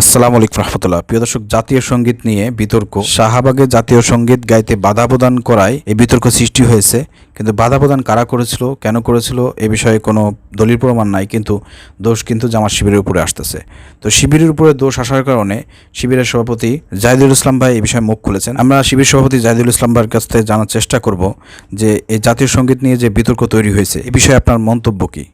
আসসালামু আলাইকুম রহমতুল্লাহ। প্রিয় দর্শক, জাতীয় সংগীত নিয়ে বিতর্ক। শাহবাগে জাতীয় সংগীত গাইতে বাধা প্রদান করায় এই বিতর্ক সৃষ্টি হয়েছে। কিন্তু বাধা প্রদান কারা করেছিল, কেন করেছিল, এ বিষয়ে কোনো দলিল প্রমাণ নাই, কিন্তু দোষ কিন্তু জামাত শিবিরের উপরে আসতেছে। তো শিবিরের উপরে দোষ আসার কারণে শিবিরের সভাপতি জাহিদুল ইসলাম ভাই এই বিষয়ে মুখ খুলেছেন। আমরা শিবির সভাপতি জাহিদুল ইসলাম ভাইয়ের কাছ থেকে জানার চেষ্টা করব যে, এই জাতীয় সংগীত নিয়ে যে বিতর্ক তৈরি হয়েছে, এ বিষয়ে আপনার মন্তব্য কী?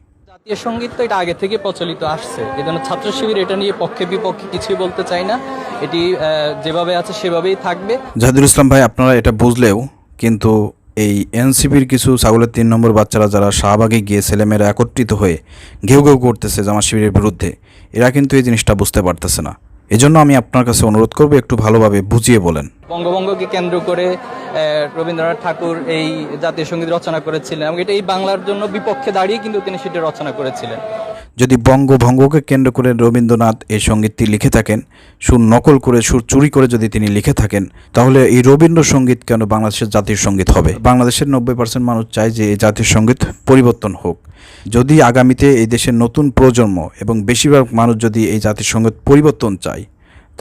জাতীয় সংগীত তো এটা আগে থেকে প্রচলিত আসছে। এই জন্য ছাত্র শিবির এটা নিয়ে পক্ষে বিপক্ষে কিছুই বলতে চাই না। এটি যেভাবে আছে সেভাবেই থাকবে। জাহিদুল ইসলাম ভাই, আপনারা এটা বুঝলেও কিন্তু এই এনসিপির কিছু ছাগলের তিন নম্বর বাচ্চারা যারা শাহবাগে গিয়ে ছেলেমেয়েরা একত্রিত হয়ে ঘেউ ঘেউ করতেছে জামা শিবিরের বিরুদ্ধে, এরা কিন্তু এই জিনিসটা বুঝতে পারতেছে না। এজন্য আমি আপনার কাছে অনুরোধ করব একটু ভালোভাবে বুঝিয়ে বলেন। বঙ্গবঙ্গকে কেন্দ্র করে রবীন্দ্রনাথ ঠাকুর এই জাতীয় সংগীত রচনা করেছিলেন এবং এটা এই বাংলার জন্য বিপক্ষে দাঁড়িয়ে কিন্তু তিনি সেটি রচনা করেছিলেন। যদি বঙ্গভঙ্গকে কেন্দ্র করে রবীন্দ্রনাথ এই সঙ্গীতটি লিখে থাকেন, সুর নকল করে, সুর চুরি করে যদি তিনি লিখে থাকেন, তাহলে এই রবীন্দ্রসঙ্গীত কেন বাংলাদেশের জাতীয় সংগীত হবে? বাংলাদেশের নব্বই পার্সেন্ট মানুষ চায় যে এই জাতীয় সংগীত পরিবর্তন হোক। যদি আগামীতে এই দেশের নতুন প্রজন্ম এবং বেশিরভাগ মানুষ যদি এই জাতীয় সংগীত পরিবর্তন চায়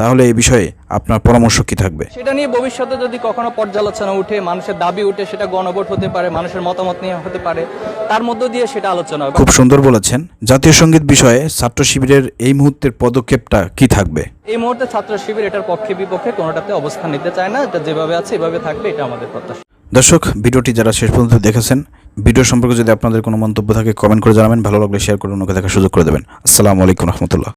তাহলে এই বিষয়ে আপনার পরামর্শ কি থাকবে? সেটা নিয়ে ভবিষ্যতে যদি কখনো পর্যালোচনা উঠে মানুষের দাবি উঠে সেটা গণভোট হতে পারে মানুষের মতামত নিয়ে হতে পারে তার মধ্য দিয়ে সেটা আলোচনা হবে। খুব সুন্দর বলেছেন। জাতীয় সংগীত বিষয়ে ছাত্র শিবিরের এই মুহূর্তের পদক্ষেপটা কি থাকবে? এই মুহূর্তে ছাত্র শিবির এটার পক্ষে বিপক্ষে কোনোটাতে অবস্থান নিতে চায় না এটা যেভাবে আছে এভাবে থাকবে এটা আমাদের প্রত্যাশা। দর্শক ভিডিওটি যারা শেষ পর্যন্ত দেখেছেন ভিডিও সম্পর্কে যদি আপনাদের কোনো মন্তব্য থাকে কমেন্ট করে জানাবেন। ভালো লাগলে শেয়ার করে অন্যকে দেখার সুযোগ করে দেবেন। আসসালামু আলাইকুম রহমতুল্লাহ।